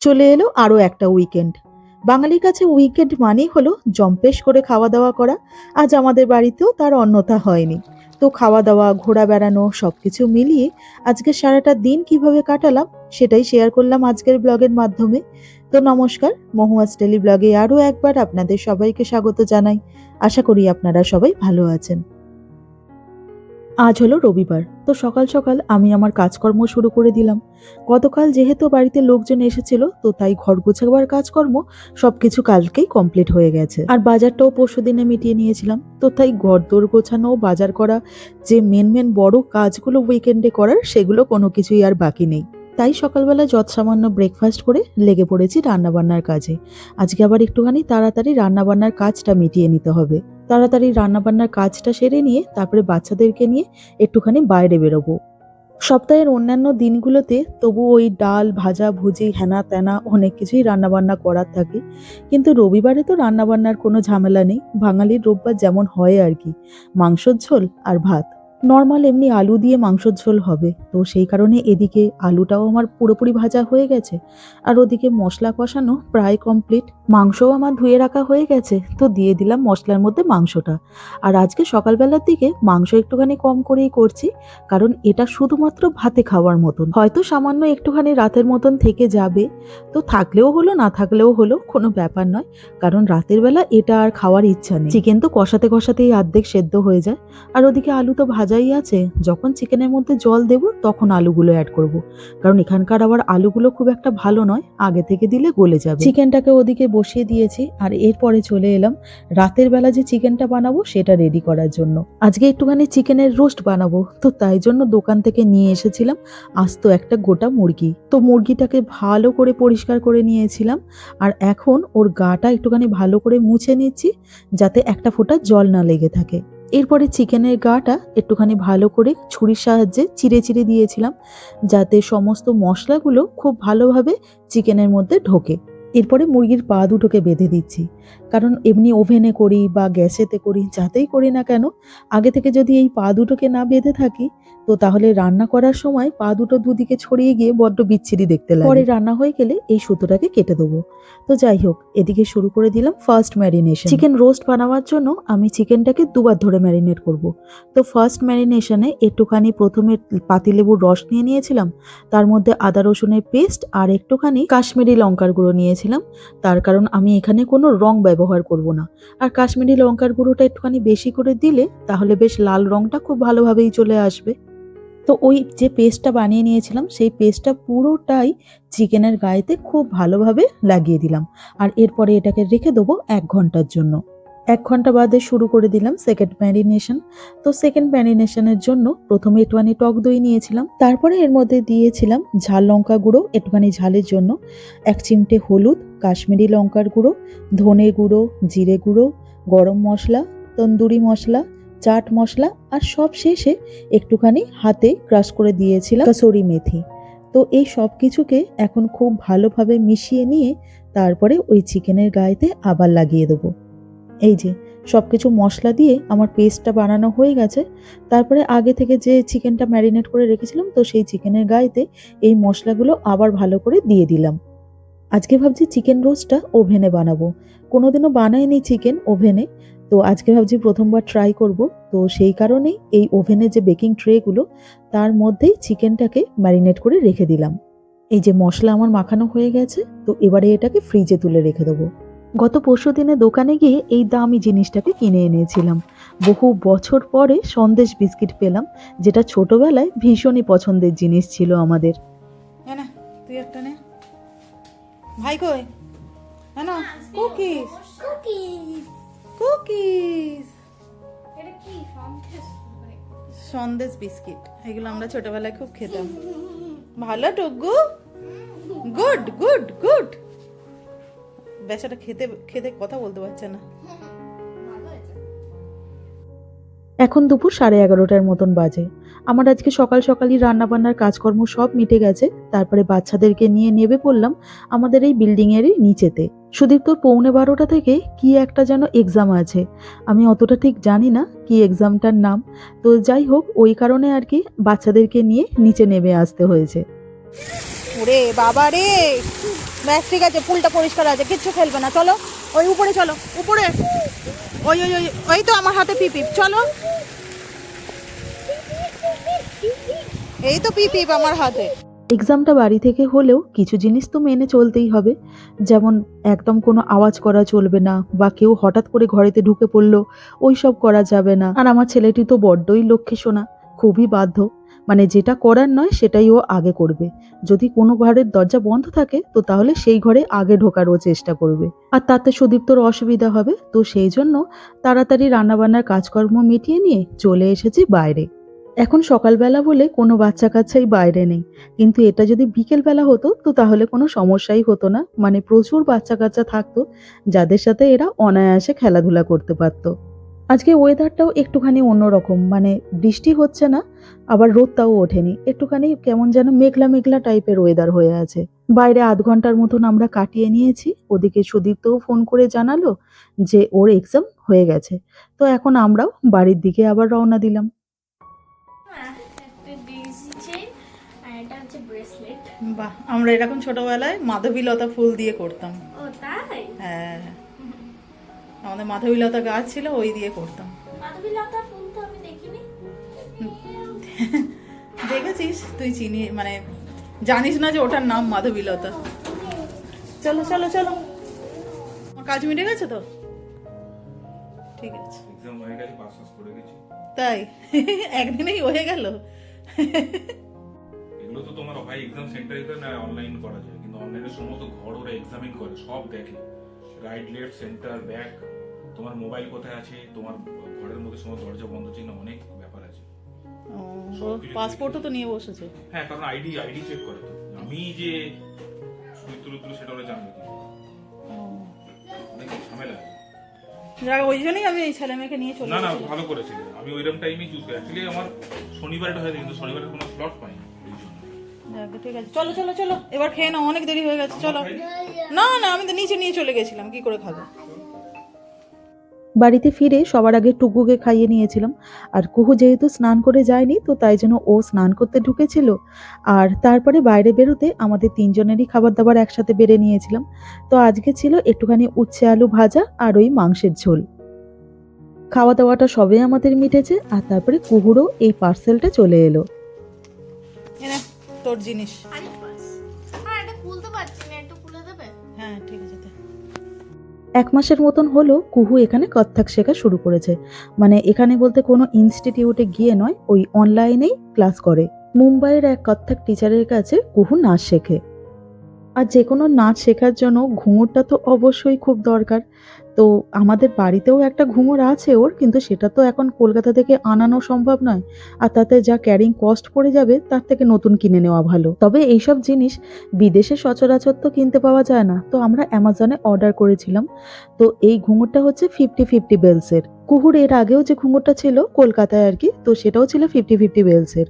চলে এলো আরও একটা উইকেন্ড বাঙালির কাছে উইকেন্ড মানেই হলো জম্পেশ করে খাওয়া দাওয়া করা। আজ আমাদের বাড়িতেও তার অন্যথা হয়নি। তো খাওয়া দাওয়া ঘোরা বেড়ানো সব কিছু মিলিয়ে আজকে সারাটা দিন কীভাবে কাটালাম সেটাই শেয়ার করলাম আজকের ব্লগের মাধ্যমে। তো নমস্কার মহুয়াজ টেলি ব্লগে আরও একবার আপনাদের সবাইকে স্বাগত জানাই। আশা করি আপনারা সবাই ভালো আছেন। আজ হলো রবিবার, তো সকাল সকাল আমি আমার কাজকর্ম শুরু করে দিলাম। গতকাল যেহেতু বাড়িতে লোকজন এসেছিল, তো তাই ঘর গোছাবার কাজকর্ম সবকিছু কালকেই কমপ্লিট হয়ে গেছে। আর বাজারটাও পরশু দিনে মিটিয়ে নিয়েছিলাম, তো তাই ঘর দোর গোছানো, বাজার করা, যে মেন মেন বড় কাজগুলো উইকেন্ডে করার, সেগুলো কোনো কিছুই আর বাকি নেই। তাই সকালবেলা যৎসামান্য ব্রেকফাস্ট করে লেগে পড়েছি রান্নাবান্নার কাজে। আজকে আবার একটুখানি তাড়াতাড়ি রান্নাবান্নার কাজটা মিটিয়ে নিতে হবে। তাড়াতাড়ি রান্নাবান্নার কাজটা সেরে নিয়ে তারপরে বাচ্চাদেরকে নিয়ে একটুখানি বাইরে বেরোবো। সপ্তাহের অন্যান্য দিনগুলোতে তবু ওই ডাল, ভাজা, ভুজি, হেনা তেনা অনেক কিছুই রান্নাবান্না করার থাকে। কিন্তু রবিবারে তো রান্নাবান্নার কোনো ঝামেলা নেই। বাঙালির রোববার যেমন হয় আর কি। মাংসর ঝোল আর ভাত। নর্মাল এমনি আলু দিয়ে মাংসর ঝোল হবে। তো সেই কারণে এদিকে আলুটাও আমার পুরোপুরি ভাজা হয়ে গেছে। আর ওদিকে মশলা কষানো প্রায় কমপ্লিট মাংসও আমার ধুয়ে রাখা হয়ে গেছে। তো দিয়ে দিলাম মশলার মধ্যে মাংসটা। আর আজকে সকালবেলার দিকে মাংস একটুখানি কম করেই করছি, কারণ এটা শুধুমাত্র ভাতে খাওয়ার মতন। হয়তো সামান্য একটুখানি রাতের মতন থেকে যাবে। তো থাকলেও হলো, না থাকলেও হলো, কোনো ব্যাপার নয়। কারণ রাতের বেলা এটা আর খাওয়ার ইচ্ছা নেই। চিকেন তো কষাতে কষাতেই অর্ধেক সেদ্ধ হয়ে যায়। আর ওদিকে আলু তো ভাজাই আছে, যখন চিকেনের মধ্যে জল দেব, তখন আলুগুলো অ্যাড করব। কারণ এখানকার আবার আলুগুলো খুব একটা ভালো নয়, আগে থেকে দিলে গলে যাবে। চিকেনটাকে ওদিকে বসিয়ে দিয়েছি, আর এরপরে চলে এলাম। রাতের বেলা যে চিকেনটা বানাবো, সেটা রেডি করার জন্য। আজকে একটুখানি চিকেনের রোস্ট বানাবো, তো তাই জন্য দোকান থেকে নিয়ে এসেছিলাম আস্ত একটা গোটা মুরগি। তো মুরগিটাকে ভালো করে পরিষ্কার করে নিয়েছিলাম, আর এখন ওর গাটা একটুখানি ভালো করে মুছে নিচ্ছি, যাতে একটা ফোঁটা জল না লেগে থাকে। এরপরে চিকেনের গাটা একটুখানি ভালো করে ছুরির সাহায্যে চিড়ে চিড়ে দিয়েছিলাম, যাতে সমস্ত মশলাগুলো খুব ভালোভাবে চিকেনের মধ্যে ঢোকে। এরপরে মুরগির পা দুটোকে বেঁধে দিচ্ছি। কারণ এমনি ওভেনে করি বা গ্যাসেতে করি, যাতেই করি না কেন, আগে থেকে যদি এই পা দুটোকে না বেঁধে থাকি, তো তাহলে রান্না করার সময় পা দুটো দুদিকে ছড়িয়ে গিয়ে বড্ড বিচ্ছিরি দেখতে লাগে। পরে রান্না হয়ে গেলে এই সুতোটাকে কেটে দেবো। তো যাই হোক, এদিকে শুরু করে দিলাম ফার্স্ট ম্যারিনেশন চিকেন রোস্ট বানাবার জন্য আমি চিকেনটাকে দুবার ধরে ম্যারিনেট করব। তো ফার্স্ট ম্যারিনেশনে একটুখানি প্রথমে পাতিলেবুর রস নিয়ে নিয়েছিলাম, তার মধ্যে আদা রসুনের পেস্ট আর একটুখানি কাশ্মীরি লঙ্কার গুঁড়ো নিয়েছিলাম তার কারণ আমি এখানে কোনো রং ব্যবহার করব না। আর কাশ্মীরি লঙ্কার গুঁড়োটা একটুখানি বেশি করে দিলে তাহলে বেশ লাল রংটা খুব ভালোভাবেই চলে আসবে। তো ওই যে পেস্টটা বানিয়ে নিয়েছিলাম, সেই পেস্টটা পুরোটাই চিকেনের গায়েতে খুব ভালোভাবে লাগিয়ে দিলাম। আর এরপরে এটাকে রেখে দেবো এক ঘণ্টার জন্য। এক ঘণ্টা বাদে শুরু করে দিলাম সেকেন্ড ম্যারিনেশন তো সেকেন্ড ম্যারিনেশনের জন্য প্রথমে একটুখানি টক দই নিয়েছিলাম। তারপরে এর মধ্যে দিয়েছিলাম ঝাল লঙ্কা গুঁড়ো একটুখানি ঝালের জন্য। এক চিমটে হলুদ, কাশ্মীরি লঙ্কার গুঁড়ো, ধনে গুঁড়ো, জিরে গুঁড়ো, গরম মশলা, তন্দুরি মশলা, চাট মশলা আর সব শেষে একটুখানি হাতে ক্রাশ করে দিয়েছিলাম কসুরি মেথি। তো এই সব কিছুকে এখন খুব ভালোভাবে মিশিয়ে নিয়ে তারপরে ওই চিকেনের গায়েতে আবার লাগিয়ে দেবো। এই যে সব কিছু মশলা দিয়ে আমার পেস্টটা বানানো হয়ে গেছে। তারপরে আগে থেকে যে চিকেনটা ম্যারিনেট করে রেখেছিলাম, তো সেই চিকেনের গায়েতে এই মশলাগুলো আবার ভালো করে দিয়ে দিলাম। আজকে ভাবছি চিকেন রোস্টটা ওভেনে বানাবো। কোনোদিনও বানায়নি চিকেন ওভেনে, তো আজকে ভাবছি প্রথমবার ট্রাই করব। তো সেই কারণেই এই ওভেনে যে বেকিং ট্রেগুলো, তার মধ্যেই চিকেনটাকে ম্যারিনেট করে রেখে দিলাম। এই যে মশলা আমার মাখানো হয়ে গেছে, তো এবারে এটাকে ফ্রিজে তুলে রেখে দেবো। গত পরশু দিনে দোকানে গিয়ে এই দামি জিনিসটাকে কিনে এনেছিলাম। বহু বছর পরে সন্দেশ বিস্কিট পেলাম যেটা ছোটবেলায় ভীষণই পছন্দের জিনিস ছিল আমাদের। হ্যাঁ তুই একটা নে। ভাই কই? হ্যাঁ না কুকিজ। কুকিজ। কুকিজ। এটা কি সন্দেশ? সন্দেশ বিস্কিট। এগুলো আমরা ছোটবেলায় খুব খেতাম। ভালো টুকু। Good good good. বেচাটা খেতে খেতে কথা বলতে পারছে না। এখন দুপুর সাড়ে এগারোটার মতন বাজে। আমার আজকে সকাল সকালই রান্নাবান্নার কাজকর্ম সব মিটে গেছে। তারপরে বাচ্চাদেরকে নিয়ে নেবে পড়লাম আমাদের এই বিল্ডিংয়েরই নিচেতে। সুদীপ তোর পৌনে বারোটা থেকে কি একটা যেন এক্সাম আছে। আমি অতটা ঠিক জানি না কি এক্সামটার নাম। তো যাই হোক, ওই কারণে আর কি বাচ্চাদেরকে নিয়ে নিচে নেমে আসতে হয়েছে। ওরে বাবা রে। ব্যাস ঠিক আছে, পুলটা পরিষ্কার আছে, কিচ্ছু খেলবে না, চলো। ওই উপরে চলো, উপরে। ওই ওই ওই ওই তো আমার হাতে পিপিপ চলো। এই তো পিপিপ আমার হাতে। এক্সামটা বাড়ি থেকে হলেও কিছু জিনিস তো মেনে চলতেই হবে। যেমন একদম কোনো আওয়াজ করা চলবে না, বা কেউ হঠাৎ করে ঘরেতে ঢুকে পড়ল ওই সব করা যাবে না। আর আমার ছেলেটি তো বড্ডই লক্ষ্মী শোনা খুবই বাধ্য। মানে যেটা করার নয় সেটাই ও আগে করবে। যদি কোনো ঘরের দরজা বন্ধ থাকে, তো তাহলে সেই ঘরে আগে ঢোকার ও চেষ্টা করবে। আর তাতে সুদীপ্তর অসুবিধা হবে, তো সেই জন্য তাড়াতাড়ি রান্নাবান্নার কাজকর্ম মিটিয়ে নিয়ে চলে এসেছি বাইরে। এখন সকালবেলা বলে কোনো বাচ্চা কাচ্চাই বাইরে নেই। কিন্তু এটা যদি বিকেলবেলা হতো, তো তাহলে কোনো সমস্যাই হতো না। মানে প্রচুর বাচ্চা কাচ্চা থাকতো, যাদের সাথে এরা অনায়াসে খেলাধুলা করতে পারতো। আজকে ওয়েদারটাও একটুখানি অন্যরকম মানে বৃষ্টি হচ্ছে না আবার রোদটাও ওঠেনি। একটুখানি কেমন যেন মেঘলা মেঘলা টাইপের ওয়েদার হয়ে আছে। বাইরে আধ ঘণ্টার মতন আমরা কাটিয়ে নিয়েছি ওদিকে সুদীপ্তও ফোন করে জানালো যে ওর এক্সাম হয়ে গেছে। তো এখন আমরাও বাড়ির দিকে আবার রওনা দিলাম। বাহ আমরা এরকম ছোটবেলায় মাধবীলতা ফুল দিয়ে করতাম। ও হ্যাঁ। আমাদের মাধবীলতা গাছ ছিল ওই দিয়ে করতাম। মাধবী লতা ফুল তো আমি দেখিনি। দেখেছিস? তুই চিনি মানে জানিস না যে ওটার নাম মাধবীলতা। চলো চলো চলো। আমার কাজ মিটে গেছে তো? ঠিক আছে। এক্সাম হয়ে গেছে পাস পাস করে গেছি। তাই? একদিনেই হয়ে গেল? এগুলো তো তোমার হয় এক্সাম সেন্টারে না অনলাইন করা যায়। কিন্তু অনলাইনে সমস্ত ঘর ওরা এক্সামিন করে সব দেখে। রাইট লেফট সেন্টার ব্যাক তোমার মোবাইল কোথায় আছে তোমার ঘরের মধ্যে সমস্ত দরজা বন্ধ চিহ্ন অনেক ব্যাপার আছে। পাসপোর্টও তো নিয়ে বসেছে। হ্যাঁ কারণ আইডি আইডি চেক করে তো। আমি যে সুই তুলো সেটা ওরা জানবে অনেক ঝামেলা যাক ওই জন্যই আমি এই ছেলে মেয়েকে নিয়ে চলে না না ভালো করেছিলে আমি ওইরকম টাইমে চুজ করি। অ্যাকচুয়ালি আমার শনিবারটা হয়েছে কিন্তু শনিবারে কোনো স্লট পাইনি। ঠিক আছে। চলো চলো চলো। এবার খেয়ে নাও অনেক দেরি হয়ে গেছে। চলো। না না আমি তো নিচে নিয়ে চলে গেছিলাম কি করে খাব? বাড়িতে ফিরে সবার আগে টুকুকে খাইয়ে নিয়েছিলাম। আর কুহু যেহেতু স্নান করে যায়নি তো তাই জন্য ও স্নান করতে ঢুকেছিল। আর তারপরে বাইরে বেরোতে আমাদের তিনজনেরই খাবার দাবার একসাথে বেড়ে নিয়েছিলাম। তো আজকে ছিল একটুখানি উচ্ছে আলু ভাজা আর ওই মাংসের ঝোল। খাওয়া দাওয়াটা সবে আমাদের মিটেছে আর তারপরে কুহুরও এই পার্সেলটা চলে এলো। তোর জিনিস। এক মাসের মতন হলো কুহু এখানে কত্থক শেখা শুরু করেছে। মানে এখানে বলতে কোনো ইনস্টিটিউটে গিয়ে নয়, ওই অনলাইনেই ক্লাস করে। মুম্বাইয়ের এক কত্থক টিচারের কাছে কুহু নাচ শেখে। আর যে কোনো নাচ শেখার জন্য ঘুঙুরটা তো অবশ্যই খুব দরকার। তো আমাদের বাড়িতেও একটা ঘুঙুর আছে ওর, কিন্তু সেটা তো এখন কলকাতা থেকে আনানো সম্ভব নয়। আর তাতে যা ক্যারিং কস্ট পড়ে যাবে, তার থেকে নতুন কিনে নেওয়া ভালো। তবে এইসব জিনিস বিদেশে সচরাচর তো কিনতে পাওয়া যায় না। তো আমরা অ্যামাজনে অর্ডার করেছিলাম। তো এই ঘুঙুরটা হচ্ছে ফিফটি ফিফটি বেলসের কুহুর এর আগেও যে ঘুঙুরটা ছিল কলকাতায় আর কি তো সেটাও ছিল ফিফটি ফিফটি বেলসের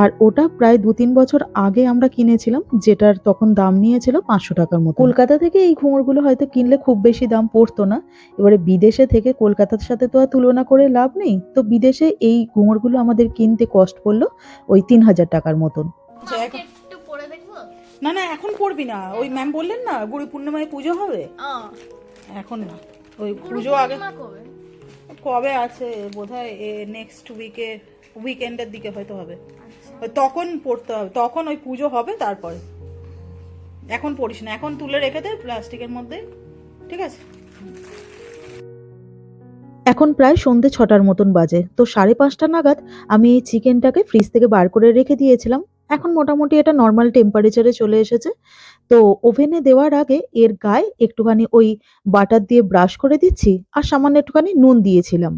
আর ওটা প্রায় দু তিন বছর আগে আমরা কিনেছিলাম যেটার তখন দাম নিয়েছিল পাঁচশো টাকার মতো। কলকাতা থেকে এই ঘুঙুরগুলো হয়তো কিনলে খুব বেশি দাম পড়তো না। এবারে বিদেশে থেকে কলকাতার সাথে তো আর তুলনা করে লাভ নেই তো বিদেশে এই ঘুঙুরগুলো আমাদের কিনতে কস্ট পড়ল ওই তিন হাজার টাকার মতন। না না এখন পড়বি না। ওই ম্যাম বললেন না গুড়ি পূর্ণিমায় পুজো হবে? এখন না। ওই পুজো আগে কবে আছে? বোধহয় নেক্সট উইকে উইকেন্ডের দিকে হয়তো হবে। আচ্ছা। তখন পড়তে হবে তখন ওই পুজো হবে তারপরে। এখন পড়িস না এখন তুলে রেখে দে প্লাস্টিকের মধ্যে ঠিক আছে? এখন প্রায় সন্ধে ছটার মতন বাজে তো সাড়ে পাঁচটা নাগাদ আমি এই চিকেনটাকে ফ্রিজ থেকে বার করে রেখে দিয়েছিলাম। এখন মোটামুটি এটা নর্মাল টেম্পারেচারে চলে এসেছে। তো ওভেনে দেওয়ার আগে এর গায়ে একটুখানি ওই বাটার দিয়ে ব্রাশ করে দিচ্ছি আর সামান্য একটুখানি নুন দিয়েছিলাম।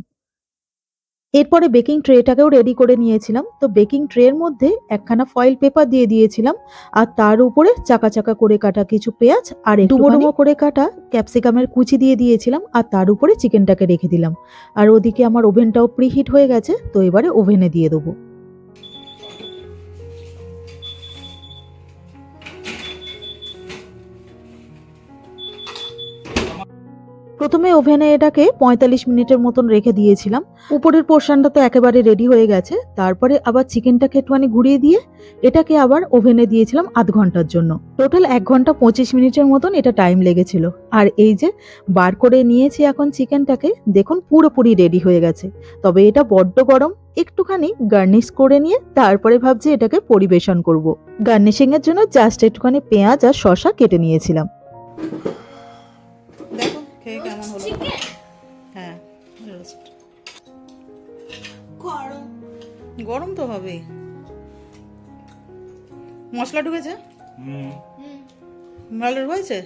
এরপরে বেকিং ট্রেটাকেও রেডি করে নিয়েছিলাম। তো বেকিং ট্রের মধ্যে একখানা ফয়েল পেপার দিয়ে দিয়েছিলাম আর তার উপরে চাকা চাকা করে কাটা কিছু পেঁয়াজ আর ডুবো ডুবো করে কাটা ক্যাপসিকামের কুচি দিয়ে দিয়েছিলাম আর তার উপরে চিকেনটাকে রেখে দিলাম। আর ওদিকে আমার ওভেনটাও প্রিহিট হয়ে গেছে তো এবারে ওভেনে দিয়ে দেবো। প্রথমে ওভেনে এটাকে পঁয়তাল্লিশ মিনিটের মতন রেখে দিয়েছিলাম। উপরের পোর্শনটা তো একেবারে রেডি হয়ে গেছে। তারপরে আবার চিকেনটাকে একটুখানি ঘুরিয়ে দিয়ে এটাকে আবার ওভেনে দিয়েছিলাম আধ ঘণ্টার জন্য। টোটাল এক ঘণ্টা পঁচিশ মিনিটের মতন এটা টাইম লেগেছিল। আর এই যে বার করে নিয়েছি এখন চিকেনটাকে, দেখুন পুরোপুরি রেডি হয়ে গেছে। তবে এটা বড্ড গরম, একটুখানি গার্নিশ করে নিয়ে তারপরে ভাবছি এটাকে পরিবেশন করব। গার্নিশিং এর জন্য জাস্ট একটুখানি পেঁয়াজ আর শসা কেটে নিয়েছিলাম। গরম তো হবেই। মশলা ঢুকেছে? হুম। ভালো হয়েছে?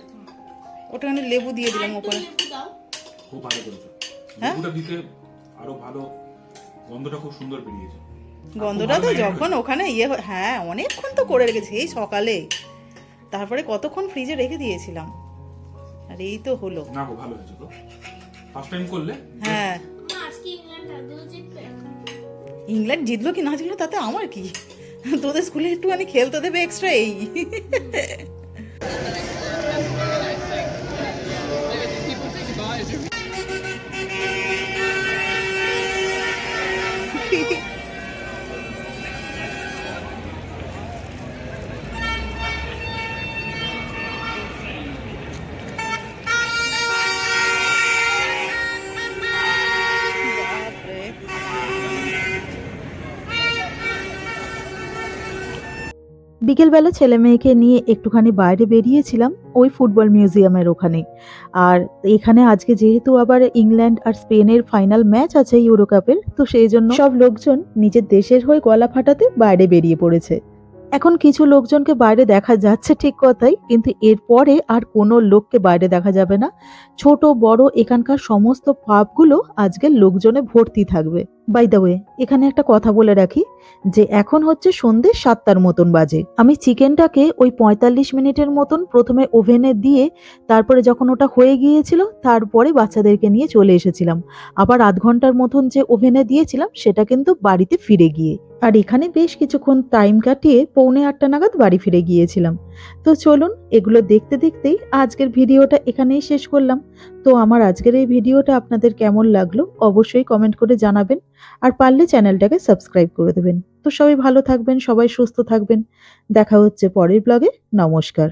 ওটাখানে লেবু দিয়ে দিলাম ওপরে। খুব ভালো করেছ। হ্যাঁ? লেবুটা দিতে আরও ভালো গন্ধটা খুব সুন্দর বেরিয়েছে। গন্ধটা তো যখন ওখানে ইয়ে হ্যাঁ অনেকক্ষণ তো করে রেখেছি এই সকালে। তারপরে কতক্ষণ ফ্রিজে রেখে দিয়েছিলাম। আর এই তো হলো। না গো ভালো হয়েছে তো ফার্স্ট টাইম করলে? হ্যাঁ। মা আজকে ইংল্যান্ড ইংল্যান্ড জিতলো কি না জিতলো তাতে আমার কি? তোদের স্কুলে একটুখানি খেলতে দেবে এক্সট্রা এই। বিকেলবেলা ছেলে মেয়েকে নিয়ে একটুখানি বাইরে বেরিয়েছিলাম ওই ফুটবল মিউজিয়ামের ওখানে। আর এখানে আজকে যেহেতু আবার ইংল্যান্ড আর স্পেনের ফাইনাল ম্যাচ আছে ইউরো কাপের তো সেই জন্য সব লোকজন নিজের দেশের হয়ে গলা ফাটাতে বাইরে বেরিয়ে পড়েছে। এখন কিছু লোকজনকে বাইরে দেখা যাচ্ছে ঠিক কথাই, কিন্তু এরপরে আর কোনো লোককে বাইরে দেখা যাবে না। ছোট, বড় এখানকার সমস্ত পাপগুলো আজকের লোকজনে ভর্তি থাকবে। বাই দ্য ওয়ে এখানে একটা কথা বলে রাখি, যে এখন হচ্ছে সন্ধ্যে সাতটার মতন বাজে। আমি চিকেনটাকে ওই পঁয়তাল্লিশ মিনিটের মতন প্রথমে ওভেনে দিয়ে তারপরে যখন ওটা হয়ে গিয়েছিল, তারপরে বাচ্চাদেরকে নিয়ে চলে এসেছিলাম। আবার আধ ঘণ্টার মতন যে ওভেনে দিয়েছিলাম, সেটা কিন্তু বাড়িতে ফিরে গিয়ে। আর এখানে বেশ কিছুক্ষণ টাইম কাটিয়ে পৌনে আটটা নাগাদ বাড়ি ফিরে গিয়েছিলাম। তো চলুন, এগুলো দেখতে দেখতেই আজকের ভিডিওটা এখানেই শেষ করলাম। তো আমার আজকের এই ভিডিওটা আপনাদের কেমন লাগল অবশ্যই কমেন্ট করে জানাবেন আর পারলে চ্যানেলটাকে সাবস্ক্রাইব করে দেবেন। তো সবাই ভালো থাকবেন, সবাই সুস্থ থাকবেন। দেখা হচ্ছে পরের ব্লগে নমস্কার।